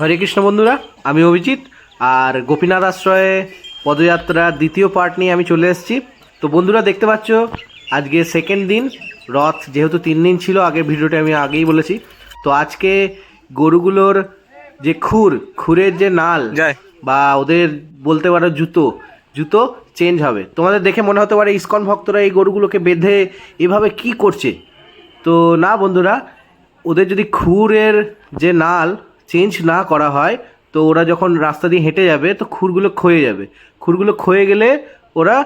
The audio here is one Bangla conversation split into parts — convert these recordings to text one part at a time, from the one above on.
হরে কৃষ্ণ বন্ধুরা আমি অভিজিৎ আর গোপীনাথ আশ্রয়ে পদযাত্রার দ্বিতীয় পার্ট নিয়ে আমি চলে এসেছি। তো বন্ধুরা দেখতে পাচ্ছ আজকে সেকেন্ড দিন রথ যেহেতু তিন দিন ছিল আগের ভিডিওটা আমি আগেই বলেছি। তো আজকে গরুগুলোর যে খুর খুরের যে নাল। বা ওদের বলতে পারো জুতো জুতো চেঞ্জ হবে। তোমাদের দেখে মনে হতে পারে ইসকন ভক্তরা এই গরুগুলোকে বেঁধে এভাবে কি করছে? তো না বন্ধুরা ওদের যদি খুরের যে নাল চেঞ্জ না করা হয়, তো ওরা যখন রাস্তা দিয়ে হেঁটে যাবে, তো খুরগুলো ক্ষয়ে যাবে। খুরগুলো ক্ষয়ে গেলে ওরা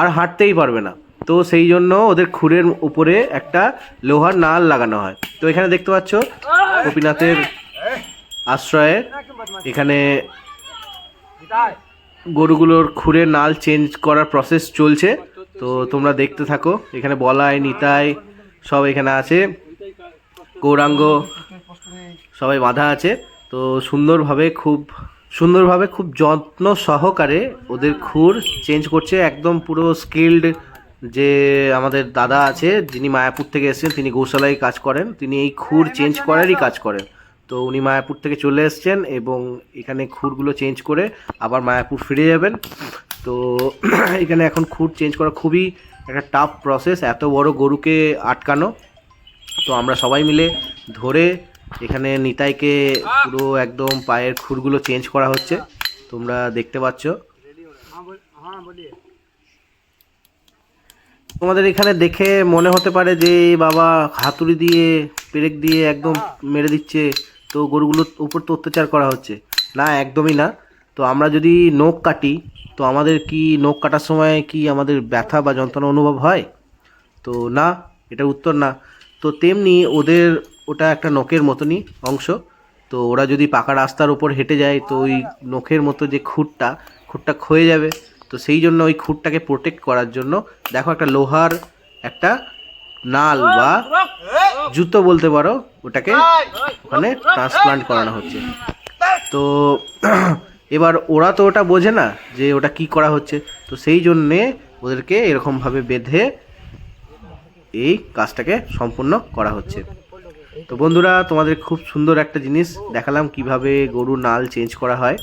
আর হাঁটতেই পারবে না। তো সেই জন্য ওদের খুরের উপরে একটা লোহার নাল লাগানো হয়। তো এখানে দেখতে পাচ্ছ, গোপীনাথের আশ্রয়ে এখানে গরুগুলোর খুরের নাল চেঞ্জ করার প্রসেস চলছে। তো তোমরা দেখতে থাকো, এখানে বলাই, নিতাই সব এখানে আছে। গৌরাঙ্গ সবাই বাঁধা আছে। তো সুন্দরভাবে খুব সুন্দরভাবে খুব যত্ন সহকারে ওদের খুর চেঞ্জ করছে। একদম পুরো স্কিল্ড যে আমাদের দাদা আছে, যিনি মায়াপুর থেকে এসেছেন, তিনি গৌশালায় কাজ করেন। তিনি এই খুর চেঞ্জ করারই কাজ করেন। তো উনি মায়াপুর থেকে চলে এসেছেন এবং এখানে খুরগুলো চেঞ্জ করে আবার মায়াপুর ফিরে যাবেন। তো এখানে এখন খুর চেঞ্জ করা খুবই একটা টাফ প্রসেস এত বড় গরুকে আটকানো। তো আমরা সবাই মিলে ধরে এখানে নিতাইকে পুরো একদম পায়ের খুরগুলো চেঞ্জ করা হচ্ছে। তোমরা দেখতে পাচ্ছ। তোমাদের এখানে দেখে মনে হতে পারে যে বাবা হাতুড়ি দিয়ে, পেরেক দিয়ে একদম মেরে দিচ্ছে। তো গরুগুলোর উপর তো অত্যাচার করা হচ্ছে। না, একদমই না। তো আমরা যদি নখ কাটি, তো আমাদের কি নখ কাটার সময় কি আমাদের ব্যথা বা যন্ত্রণা অনুভব হয়? তো না এটা উত্তর না। তো তেমনি ওদের ওটা একটা নখের মতনই অংশ। তো ওরা যদি পাকা রাস্তার উপর হেঁটে যায়, তো ওই নখের মতো যে খুঁটটা খুঁটটা ক্ষয়ে যাবে। তো সেই জন্য ওই খুঁটটাকে প্রোটেক্ট করার জন্য দেখো একটা লোহার একটা নাল বা জুতো বলতে পারো, ওটাকে ওখানে ট্রান্সপ্লান্ট করানো হচ্ছে। তো এবার ওরা তো ওটা বোঝে না যে ওটা কি করা হচ্ছে। তো সেই জন্যে ওদেরকে এরকমভাবে বেঁধে এই কাজটাকে সম্পূর্ণ করা হচ্ছে। তো বন্ধুরা তোমাদের খুব সুন্দর একটা জিনিস দেখালাম কীভাবে গরুর নাল চেঞ্জ করা হয়।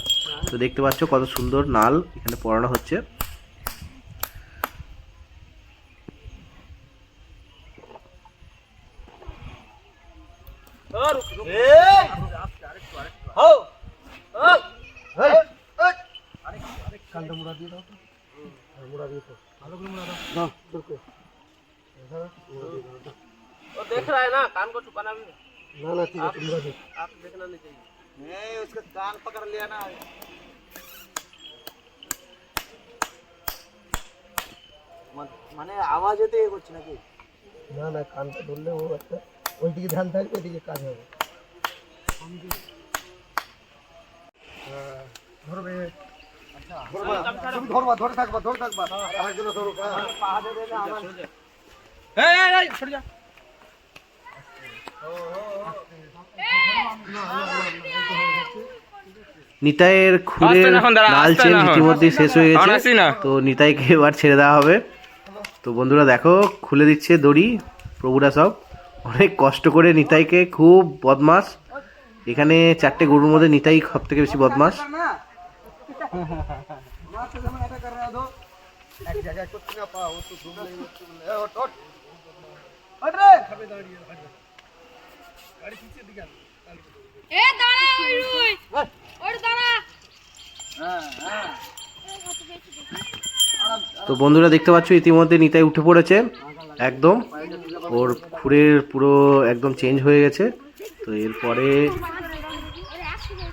তো দেখতে পাচ্ছ কত সুন্দর নাল এখানে পরানো হচ্ছে। देख रहा है ना कान को छुपाना भी ना ना ठीक है तुम आप देखना नहीं चाहिए नहीं उसका कान पकड़ लिया ना মান- মানে আওয়াজ হতে এ করছে নাকি না না কানটা ধরলে ও একটা ওইদিকে ধ্যান থাকবে এদিকে কাজ হবে ধরবে ধরবা তুমি ধরবা ধরে থাকবা ধরে থাকবা আরেকজন ধরুক হ্যাঁ। নিতাইয়ের দাঁড়া, নাল চেন। ইতিমধ্যেই শেষ হয়ে গেছে। তো নিতাইকে এবার ছেড়ে দেওয়া হবে। তো বন্ধুরা দেখো খুলে দিচ্ছে দড়ি প্রভুরা সব। অনেক কষ্ট করে নিতাইকে খুব বদমাস এখানে চারটে গরুর মধ্যে নিতাই সব থেকে বেশি বদমাস এক জায়গায় করতে না ও তো এ দাঁড়া ওই রুই। ওর দাঁড়া। তো বন্ধুরা দেখতে পাচ্ছ ইতিমধ্যে নিতাই উঠে পড়েছে একদম। ওর খুরের পুরো একদম চেঞ্জ হয়ে গেছে। তো এরপরে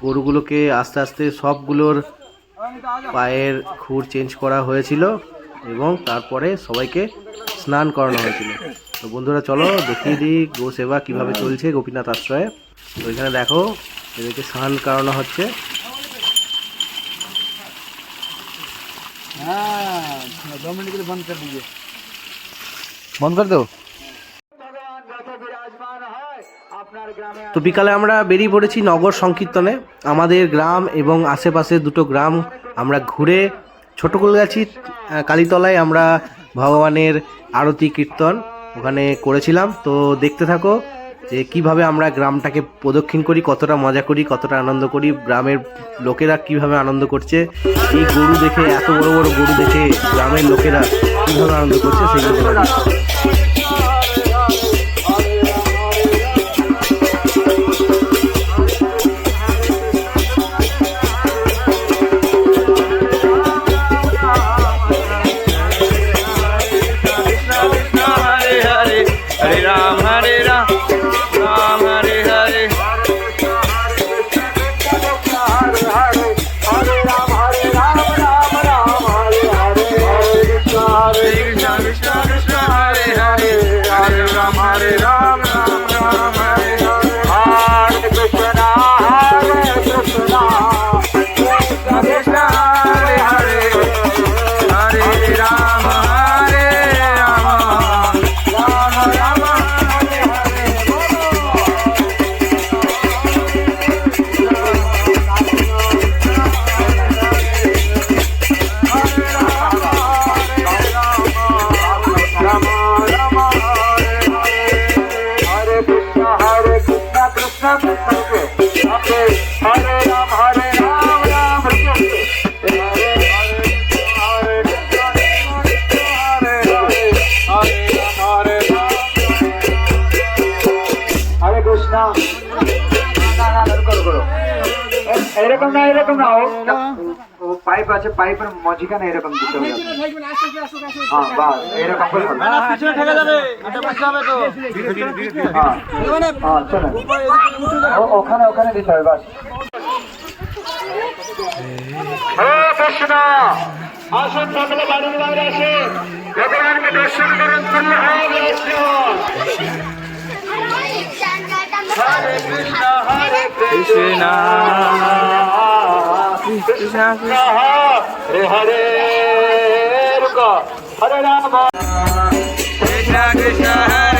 গরুগুলোকে আস্তে আস্তে সবগুলোর পায়ের খুর চেঞ্জ করা হয়েছিল এবং তারপরে সবাইকে স্নান করানো হয়েছিল। তো বন্ধুরা চলো দেখিয়ে দিই গো সেবা কীভাবে চলছে গোপীনাথ আশ্রয়ে। তো এখানে দেখো, এদেরকে সান কারণ হচ্ছে। তো বিকালে আমরা বেরিয়ে পড়েছি নগর সংকীর্তনে। আমাদের গ্রাম এবং আশেপাশে দুটো গ্রাম আমরা ঘুরে ছোট কলগাছি কালীতলায় আমরা ভগবানের আরতি কীর্তন। ওখানে করেছিলাম। তো দেখতে থাকো যে কীভাবে আমরা গ্রামটাকে প্রদক্ষিণ করি, কতটা মজা করি, কতটা আনন্দ করি, গ্রামের লোকেরা কীভাবে আনন্দ করছে, এই গরু দেখে, এত বড় বড় গরু দেখে গ্রামের লোকেরা কীভাবে আনন্দ করছে, সেগুলো কৃষ্ণ এরকম না এরকম না ও ও পাইপ আছে পাইপের মাঝখানে এরকম দিতে হবে। হ্যাঁ বাস এরকম করে করো। হ্যাঁ হ্যাঁ চলো ও- ওখানে ওখানে দিতে হবে বাস। কৃষ্ণ আসুন সকলে বাড়ির বাইরে আসুন। ভগবানকে দর্শন করুন পুণ্য হয়ে গেছে Krishna, Hare Krishna, Krishna Krishna Hare Hare, Hare Rama, Hare Ram Krishna Krishna Hare Hare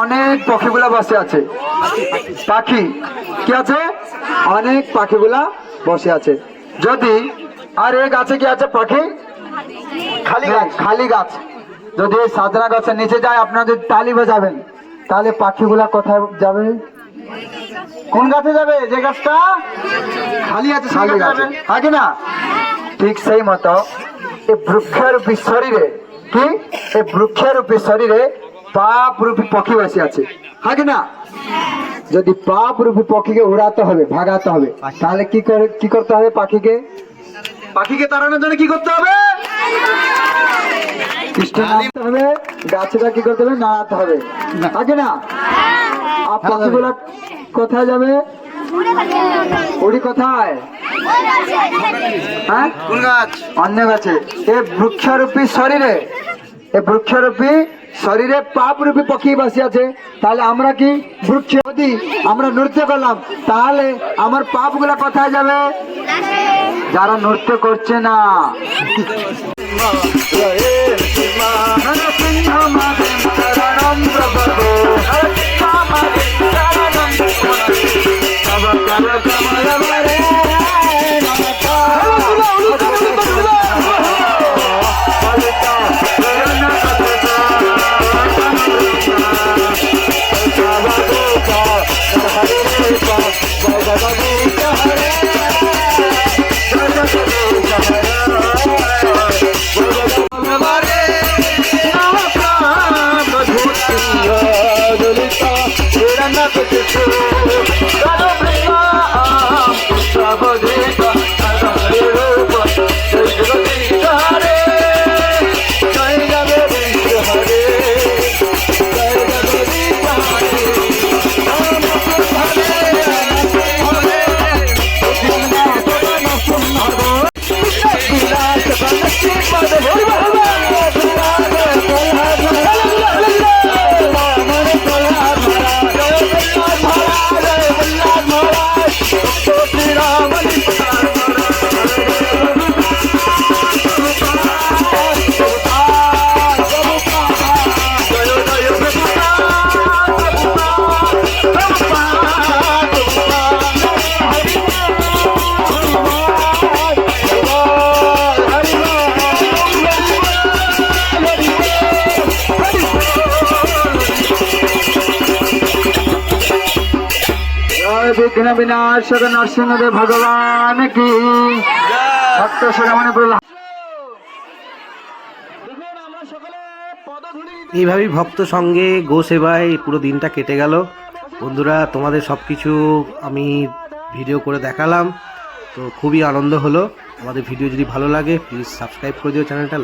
অনেক পক্ষীগুলা বসে আছে। পাখি কি আছে? অনেক পাখিগুলা বসে আছে। যদি আর এই গাছে কি আছে পাখি? খালি গাছ। খালি গাছ। যদি সাজনা গাছের নিচে যায় আপনারা যদি তালি বাজাবেন তাহলে পাখিগুলা কোথায় যাবে? কোন গাছে যাবে? যে গাছটা? খালি আছে খালি গাছে আগে না? ঠিক সেই মতো। এই বৃক্ষরূপী শরীরে কি? এই বৃক্ষরূপী শরীরে পাপ রূপী পক্ষী বসে আছে। আগে না? যদি পাপ রূপী পক্ষীকে উড়াতে হবে ভাগাতে হবে তাহলে কি করে কি করতে হবে পাখিকে? পাখিকে তাড়ানোর জন্য কি করতে হবে? হবে গাছটা কি করতে হবে? নাড়াতে হবে। না? আর পাখিগুলা কোথায় যাবে? কোথায়? হ্যাঁ? অন্য গাছে। এ বৃক্ষরূপী শরীরে এ বৃক্ষরূপী শরীরে পাপ রূপী পক্ষী বসে আছে, তাহলে আমরা কি বৃক্ষ যদি আমরা নৃত্য করলাম, তাহলে আমার পাপগুলা কোথায় যাবে? যারা নৃত্য করছে না। never get truth. বিনাশক নরসিংহদেব ভগবান কি? ভক্ত সরমণি প্রহ্লাদ এইভাবেই ভক্ত সঙ্গে গো সেবায় পুরো দিনটা কেটে গেল। বন্ধুরা, তোমাদের সব কিছু আমি ভিডিও করে দেখালাম। তো খুবই আনন্দ হলো। আমাদের ভিডিও যদি ভালো লাগে প্লিজ সাবস্ক্রাইব করে দিও চ্যানেলটা